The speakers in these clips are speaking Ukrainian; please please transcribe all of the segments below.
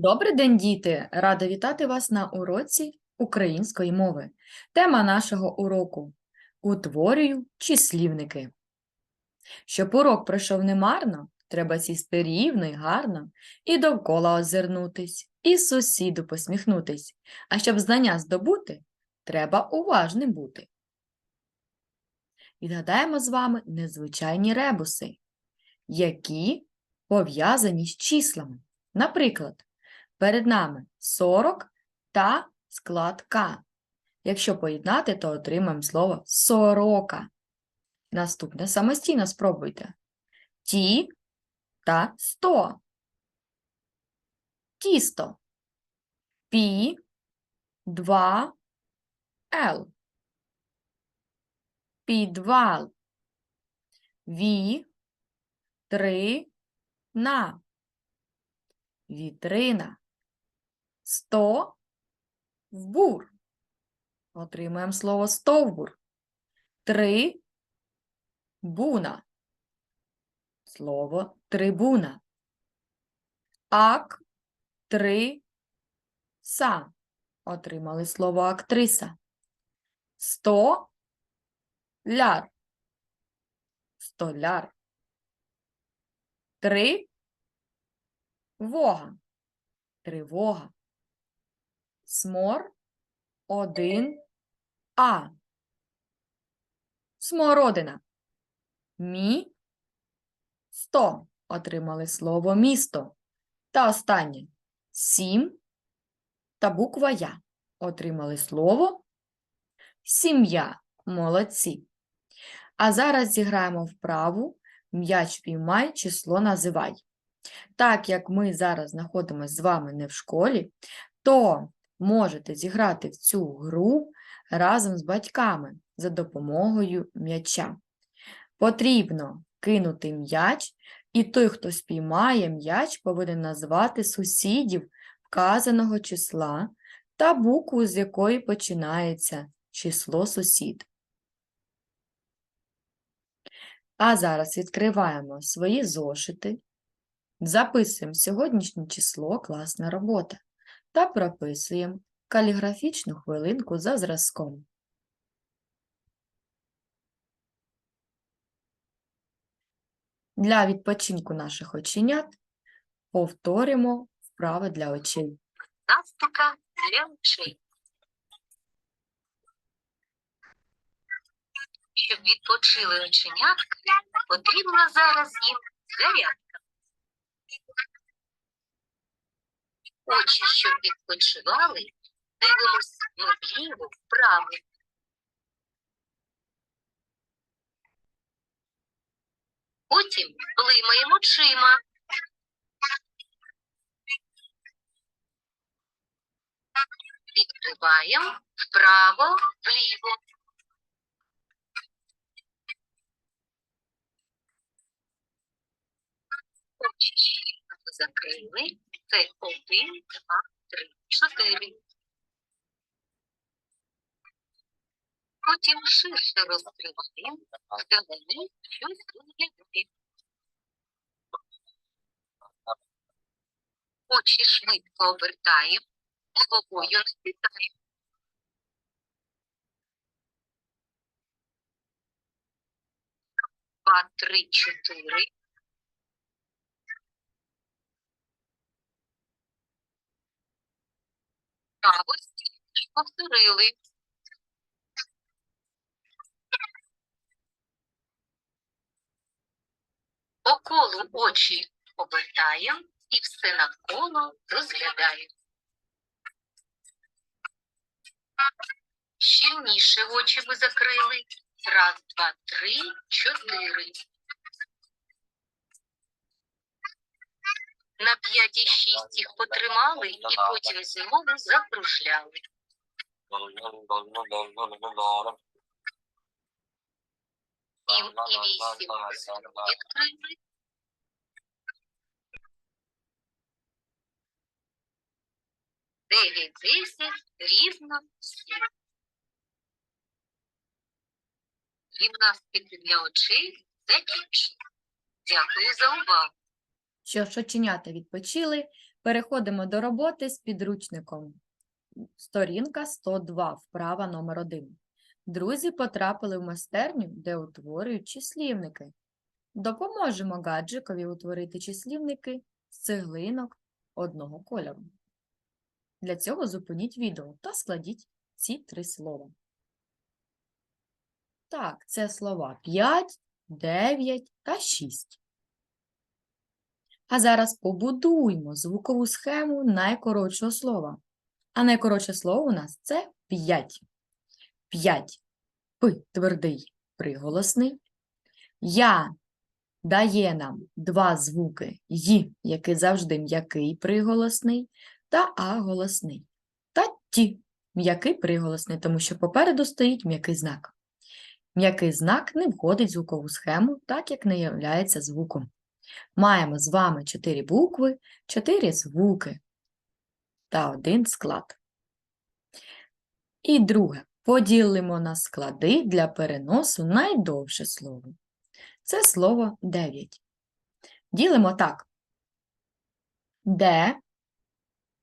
Добрий день, діти! Рада вітати вас на уроці української мови. Тема нашого уроку Утворюю числівники. Щоб урок пройшов немарно, треба сісти рівно і гарно, і довкола озирнутись, і сусіду посміхнутись. А щоб знання здобути, треба уважним бути. Відгадаємо з вами незвичайні ребуси, які пов'язані з числами. Наприклад, Перед нами 40 та склад К. Якщо поєднати, то отримаємо слово сорока. Наступне самостійно спробуйте. Ті та сто. Тісто. Пі, два, Л. Підвал. Ві, три, на. Вітрина. Сто вбур. Отримаємо слово стовбур. Три буна. Слово трибуна. Ак три са. Отримали слово актриса. Сто ляр. Столяр. Три вога. Тривога. Смор один А. Смородина. Мі сто. Отримали слово місто. Та останнє сім та буква Я. Отримали слово сім'я. Молодці. А зараз зіграємо вправу м'яч піймай, число називай. Так як ми зараз знаходимося з вами не в школі, то можете зіграти в цю гру разом з батьками за допомогою м'яча. Потрібно кинути м'яч, і той, хто спіймає м'яч, повинен назвати сусідів вказаного числа та букву, з якої починається число сусід. А зараз відкриваємо свої зошити. Записуємо сьогоднішнє число класна робота та прописуємо каліграфічну хвилинку за зразком. Для відпочинку наших оченят повторимо вправи для очей. Гімнастика для очей. Щоб відпочили оченятка, потрібна зараз їм зарядка. Очі, щоб відпочивали, дивимось вліво, вправо. Потім блимаємо очима. Відкриваємо вправо, вліво. Закрили. Це один, два, три, чотири. Потім ширше розкриваємо, вдалині щось розглядати. Очі швидко обертаємо, головою не. Два, три, чотири. Право стільки повторили. По очі обертаємо і все навколо розглядаємо. Щільніше очі ви закрили. Раз, два, три, чотири. На п'ять і шість їх потримали і потім знову закружляли. Сім і вісім відкрили. Дев'ять, десять, рівно сім. Гімнастики для очей закінчено. Дякую за увагу. Що ж оченята відпочили, Переходимо до роботи з підручником. Сторінка 102, вправа номер 1. Друзі потрапили в майстерню, де утворюють числівники. Допоможемо гаджикові утворити числівники з цеглинок одного кольору. Для цього зупиніть відео та складіть ці три слова. Так, це слова 5, 9 та 6. А зараз побудуймо звукову схему найкоротшого слова. А найкоротше слово у нас це 5. 5. П твердий приголосний. Я дає нам два звуки Й, який завжди м'який приголосний, та А голосний. Та Ті м'який приголосний, тому що попереду стоїть м'який знак. М'який знак не входить в звукову схему, так як не являється звуком. Маємо з вами чотири букви, чотири звуки та один склад. І друге. Поділимо на склади для переносу найдовше слово. Це слово 9. Ділимо так. Де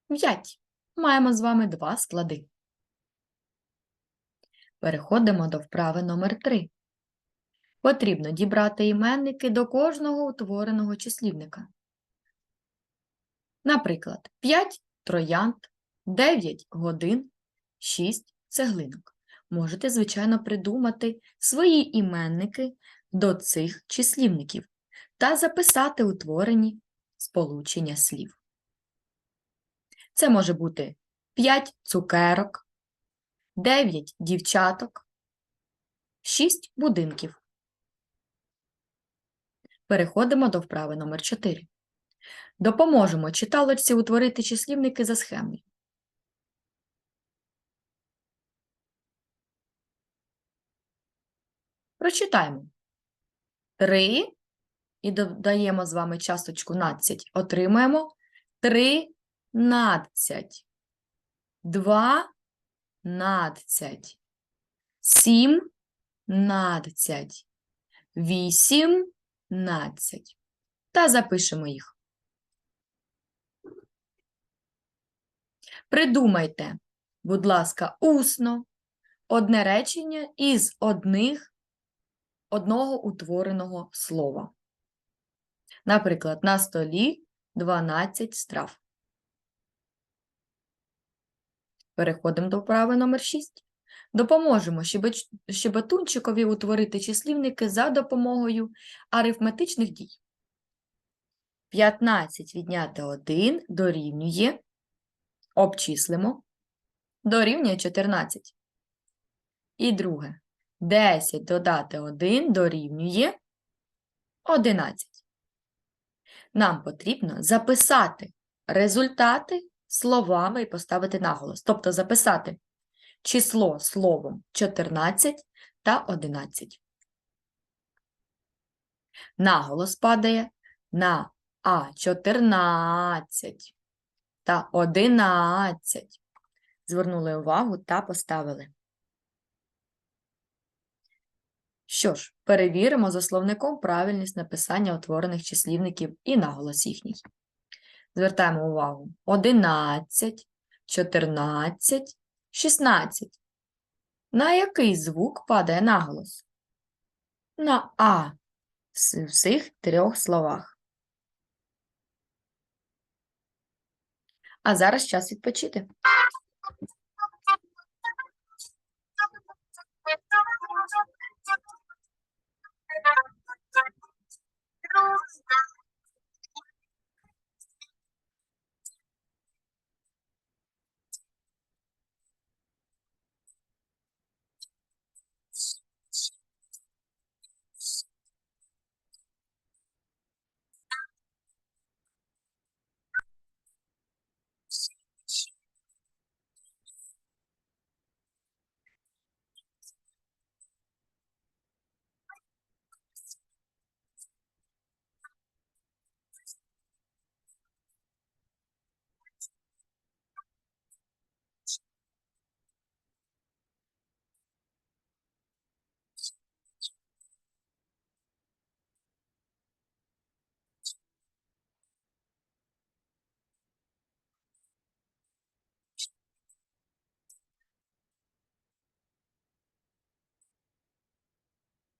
5. Маємо з вами два склади. Переходимо до вправи номер 3. Потрібно дібрати іменники до кожного утвореного числівника. Наприклад, 5 троянд, 9 годин, 6 цеглинок. Можете, звичайно, придумати свої іменники до цих числівників та записати утворені сполучення слів. Це може бути 5 цукерок, 9 дівчаток, 6 будинків. Переходимо до вправи номер 4. Допоможемо читалочці утворити числівники за схемою. Прочитаємо. 3 і додаємо з вами часточку 12. Отримаємо 13. 12. 17. 18. Та запишемо їх. Придумайте, будь ласка, усно одне речення із одних одного утвореного слова. Наприклад, на столі 12 страв. Переходимо до вправи номер 6. Допоможемо щебетунчикові утворити числівники за допомогою арифметичних дій. 15 відняти 1 дорівнює, обчислимо, дорівнює 14. І друге. 10 додати 1 дорівнює 11. Нам потрібно записати результати словами і поставити наголос. Тобто записати число словом 14 та 11. Наголос падає на А14 та 11. Звернули увагу та поставили. Що ж, перевіримо за словником правильність написання утворених числівників і наголос їхній. Звертаємо увагу. 11, 14, 16. На який звук падає наголос? На А в всіх трьох словах. А зараз час відпочити.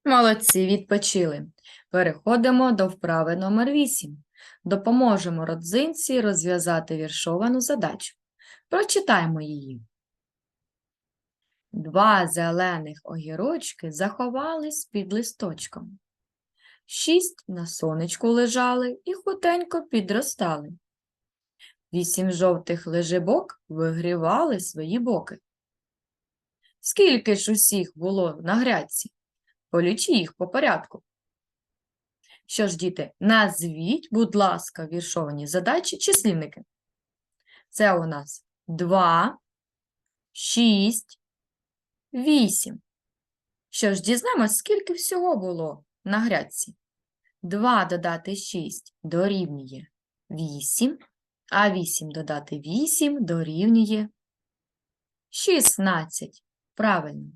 Молодці, відпочили. Переходимо до вправи номер 8. Допоможемо родзинці розв'язати віршовану задачу. Прочитаємо її. Два зелених огірочки заховались під листочком. Шість на сонечку лежали і хутенько підростали. Вісім жовтих лежебок вигрівали свої боки. Скільки ж усіх було на грядці? Полічи їх по порядку. Що ж, діти, назвіть, будь ласка, віршовані задачі числівники. Це у нас 2, 6, 8. Що ж, дізнаємось, скільки всього було на грядці. 2 додати 6 дорівнює 8, а 8 додати 8 дорівнює 16. Правильно.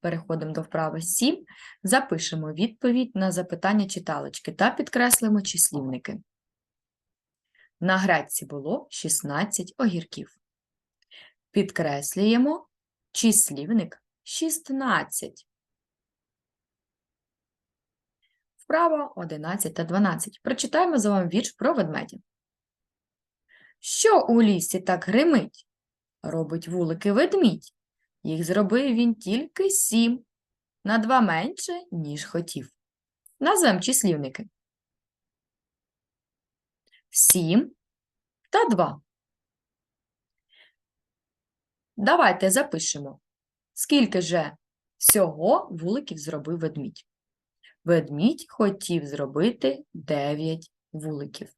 Переходимо до вправи 7. Запишемо відповідь на запитання читалочки та підкреслимо числівники. На грядці було 16 огірків. Підкреслюємо числівник 16. Вправа 11 та 12. Прочитаємо за вами вірш про ведмедя. Що у лісі так гримить? Робить вулики ведмідь. Їх зробив він тільки сім, на два менше, ніж хотів. Назвемо числівники. Сім та два. Давайте запишемо, скільки же всього вуликів зробив ведмідь. Ведмідь хотів зробити 9 вуликів.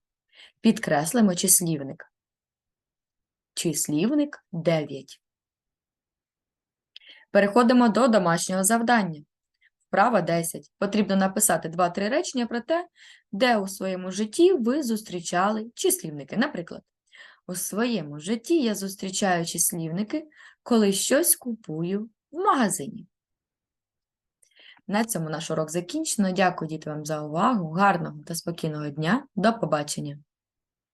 Підкреслимо числівник. Числівник 9. Переходимо до домашнього завдання. Вправа 10. Потрібно написати 2-3 речення про те, де у своєму житті ви зустрічали числівники. Наприклад, у своєму житті я зустрічаю числівники, коли щось купую в магазині. На цьому наш урок закінчено. Дякую діти вам за увагу. Гарного та спокійного дня. До побачення!